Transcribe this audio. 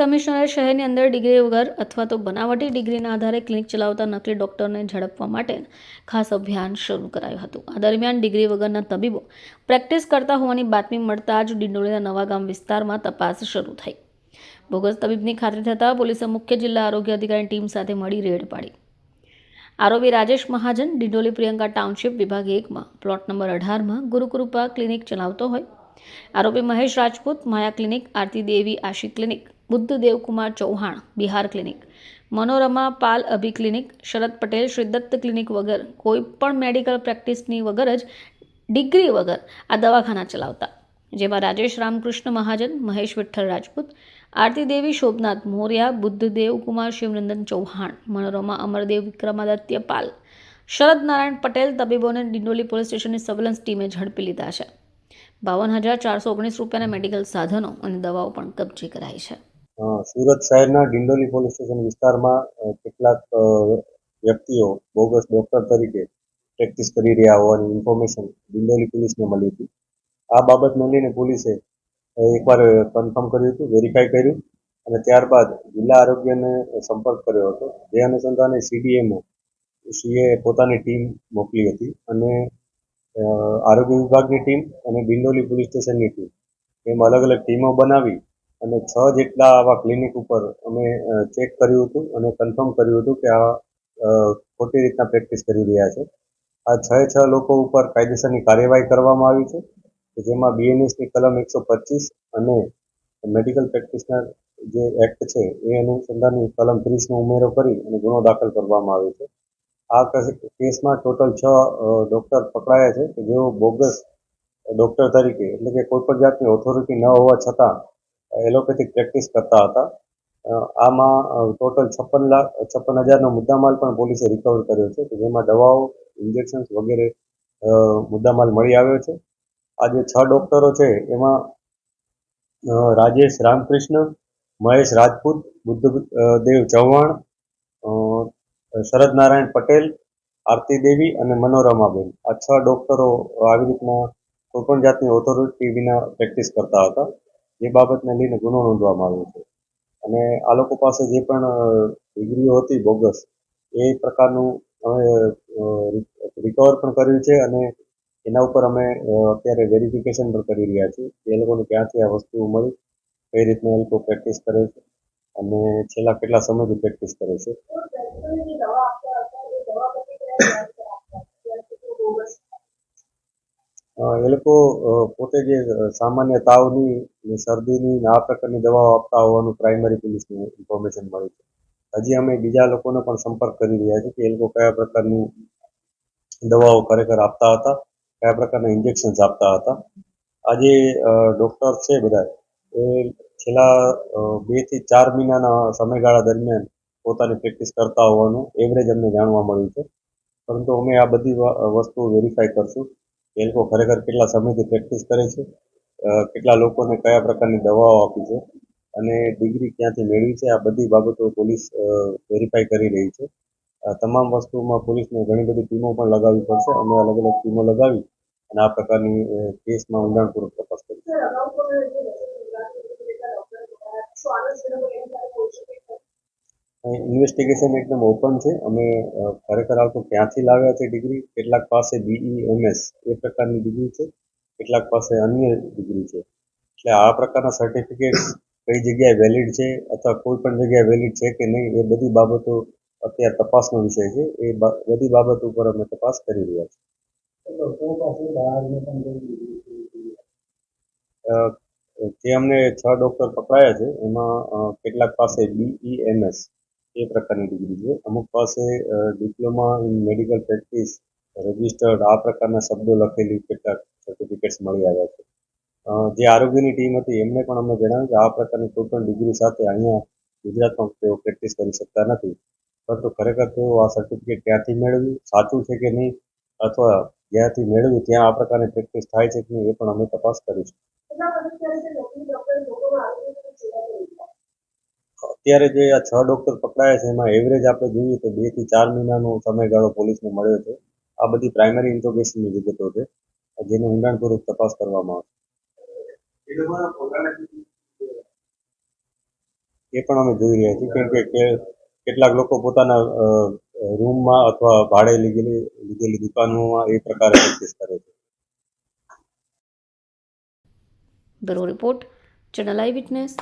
કમિશનરે શહેરની અંદર ડિગ્રી વગર અથવા તો બનાવટી ડિગ્રીના આધારે ક્લિનિક ચલાવતા નકલી ડોક્ટરને ઝડપવા માટે ખાસ અભિયાન શરૂ કરાયું હતું. આ દરમિયાન ડિગ્રી વગરના તબીબો પ્રેક્ટિસ કરતા હોવાની બાતમી મળતા જ ડિંડોળીના નવાગામ વિસ્તારમાં તપાસ શરૂ થઈ. બોગસ તબીબની ખાતરી થતાં પોલીસે મુખ્ય જિલ્લા આરોગ્ય અધિકારી ટીમ સાથે મળી રેડ પાડી. આરોપી રાજેશ મહાજન ડિંડોલી પ્રિયંકા ટાઉનશીપ વિભાગ એકમાં, પ્લોટ નંબર અઢારમાં ગુરુકૃપા ક્લિનિક ચલાવતો હોય આરોપી Mahesh Rajput, Maya clinic, Aarti Devi Ashi clinic, Buddha Devkumar Chauhan, Bihar clinic. Manorama Pal Abhi clinic, Sharad Patel Shri Datt clinic વગર, કોઈ પણ મેડિકલ પ્રેક્ટિસની વગર જ ડિગ્રી વગર આ દવાખાના ચલાવતા. જેમાં રાજેશ રામકૃષ્ણ મહાજન, મહેશ વિઠ્ઠલ રાજપૂત, આરતી દેવી શોભનાથ મોર્યા બુદ્ધદેવ કુમાર શિવનંદન ચૌહાણ, મનોરમા અમરદેવ વિક્રમાદત્ય પાલ, શરદ નારાયણ પટેલ તબીબોને ડિંડોલી પોલીસ સ્ટેશનની સર્વેલન્સ ટીમે ઝડપી લીધા છે. બાવન હજાર ચારસો ઓગણીસ રૂપિયાના મેડિકલ સાધનો અને દવાઓ પણ કબજે કરાઈ છે. સુરત શહેરના ડિંડોલી પોલીસ સ્ટેશન વિસ્તારમાં કેટલાક વ્યક્તિઓ બોગસ ડોક્ટર તરીકે પ્રેક્ટિસ કરી રહ્યા હોવાની ઇન્ફોર્મેશન ડિંડોલી પોલીસને મળી હતી. આ બાબતને લઈને પોલીસે એકવાર કન્ફર્મ કર્યું હતું, વેરીફાઈ કર્યું અને ત્યારબાદ જિલ્લા આરોગ્યને સંપર્ક કર્યો હતો. જે અનુસંધાને સીડીએમઓ સીએ પોતાની ટીમ મોકલી હતી અને આરોગ્ય વિભાગની ટીમ અને ડિંડોલી પોલીસ સ્ટેશનની ટીમ. એમ અલગ અલગ ટીમો બનાવી અને છ જેટલા આવા ક્લિનિક ઉપર અમે ચેક કર્યું હતું અને કન્ફર્મ કર્યું હતું કે આ ખોટી રીતના પ્રેક્ટિસ કરી રહ્યા છે. આ છ છ લોકો ઉપર કાયદેસરની કાર્યવાહી કરવામાં આવી છે જેમાં બીએનએસની કલમ એકસો પચીસ અને મેડિકલ પ્રેક્ટિશનર જે એક્ટ છે, એ અનુસંધાનની કલમ ત્રીસનો ઉમેરો કરી અને ગુનો દાખલ કરવામાં આવ્યો છે. આ કસ- કેસમાં ટોટલ છ ડૉક્ટર પકડાયા છે કે જેઓ બોગસ ડૉક્ટર તરીકે, એટલે કે કોઈ પણ જાતની ઓથોરિટી ન હોવા છતાં એલોપેથિક પ્રેક્ટિસ કરતા હતા. આમાં ટોટલ છપ્પન લાખ, છપ્પન હજારનો મુદ્દામાલ પણ પોલીસે રિકવર કર્યો છે કે જેમાં દવાઓ ઇન્જેક્શન્સ વગેરે મુદ્દામાલ મળી આવ્યો છે. આ જે છ ડોક્ટરો છે, એમાં રાજેશ રામકૃષ્ણ, મહેશ રાજપૂત, બુદ્ધ દેવ ચૌહાણ શરદ નારાયણ પટેલ, આરતી દેવી અને મનોરમાબેન આ છ ડોક્ટરો આવી રીતના કોઈપણ જાતની ઓથોરિટી વિના પ્રેક્ટિસ કરતા હતા, જે બાબતને લઈને ગુનો નોંધવામાં આવ્યો છે. અને આ લોકો પાસે જે પણ ડિગ્રીઓ હતી બોગસ, એ પ્રકારનું અમે રિકવર પણ કર્યું છે અને એના ઉપર અમે અત્યારે વેરિફિકેશન પણ કરી રહ્યા છીએ એ લોકોને ક્યાંથી આ વસ્તુ મળી, કઈ રીતના એ લોકો પ્રેક્ટિસ કરે છે. અને છેલ્લા કેટલા સમયથી પ્રેક્ટિસ કરે છે? એ લોકો પોતે જે સામાન્ય તાવની શરદીની આ પ્રકારની દવાઓ આપતા હોવાનું પ્રાઇમરી પોલીસને ઇન્ફોર્મેશન મળી છે. હજી અમે બીજા લોકોનો પણ સંપર્ક કરી રહ્યા છીએ કે એ લોકો કયા પ્રકારની દવાઓ ખરેખર આપતા હતા, કયા પ્રકારના ઇન્જેક્શન્સ આપતા હતા. આજે ડૉક્ટર છે બધા. એ છેલ્લા બેથી ચાર મહિનાના સમયગાળા દરમિયાન પોતાની પ્રેક્ટિસ કરતા હોવાનું એવરેજ અમને જાણવા મળ્યું છે. પરંતુ અમે આ બધી વસ્તુ વેરીફાઈ કરશું એ લોકો ખરેખર કેટલા સમયથી પ્રેક્ટિસ કરે છે કેટલા લોકોને કયા પ્રકારની દવાઓ આપી છે અને ડિગ્રી ક્યાંથી મેળવી છે, આ બધી બાબતો પોલીસ વેરીફાઈ કરી રહી છે. તમામ વસ્તુમાં પોલીસને ઘણી બધી ટીમો પણ લગાવવી પડશે. અમે અલગ અલગ ટીમો લગાવી અને આ પ્રકારની કેસમાં ઊંડાણપૂર્વક તપાસ કરી ઇન્વેસ્ટિગેશન એકદમ ઓપન છે. અમે ખરેખર લોકો ક્યાંથી લાવ્યા છે ડિગ્રી કેટલાક પાસે બીઈએમએસ એ પ્રકારની ડિગ્રી છે. કેટલાક પાસે અન્ય ડિગ્રી છે. એટલે આ પ્રકારના સર્ટિફિકેટ કઈ જગ્યાએ વેલિડ છે અથવા કોઈ પણ જગ્યાએ વેલિડ છે કે નહીં એ બધી બાબતો અત્યારે તપાસનો વિષય છે. એ બધી બાબતો ઉપર અમે તપાસ કરી રહ્યા છીએ. જે અમને છ ડૉક્ટર પકડાયા છે, એમાં કેટલાક પાસે બીઈએમએસ એ પ્રકારની ડિગ્રી છે. અમુક પાસે diploma in medical practice registered આ પ્રકારના શબ્દો લખેલી કેટલાક સર્ટિફિકેટ્સ મળી આવ્યા છે. જે આરોગ્યની ટીમ હતી, એમને પણ અમને જણાવ્યું કે આ પ્રકારની કોઈ પણ ડિગ્રી સાથે અહીંયા ગુજરાતમાં તેઓ પ્રેક્ટિસ કરી શકતા નથી. પરંતુ ખરેખર તેઓ આ સર્ટિફિકેટ ક્યાંથી મેળવ્યું. સાચું છે કે નહીં? અથવા જ્યાંથી મેળવ્યું, ત્યાં આ પ્રકારની પ્રેક્ટિસ થાય છે કે નહીં એ પણ અમે તપાસ કરીશું. અત્યારે જે આ છ ડોક્ટર પકડાયા છે, એમાં એવરેજ આપણે જોઈએ તો બેથી ચાર મહિનાનો સમયગાળો પોલીસને મળ્યો છે. આ બધી પ્રાઇમરી ઇન્ટ્રોગેશનની વિગતો છે, જેને ઊંડાણપૂર્વક તપાસ કરવામાં આવશે. એ પણ અમે જોઈ રહ્યા છીએ, કેમ કે કેટલાક લોકો પોતાના રૂમમાં અથવા ભાડે લીધેલી લીધેલી દુકાનોમાં એ પ્રકારે પ્રેક્ટિસ કરે છે. Bureau report, channel eye witness.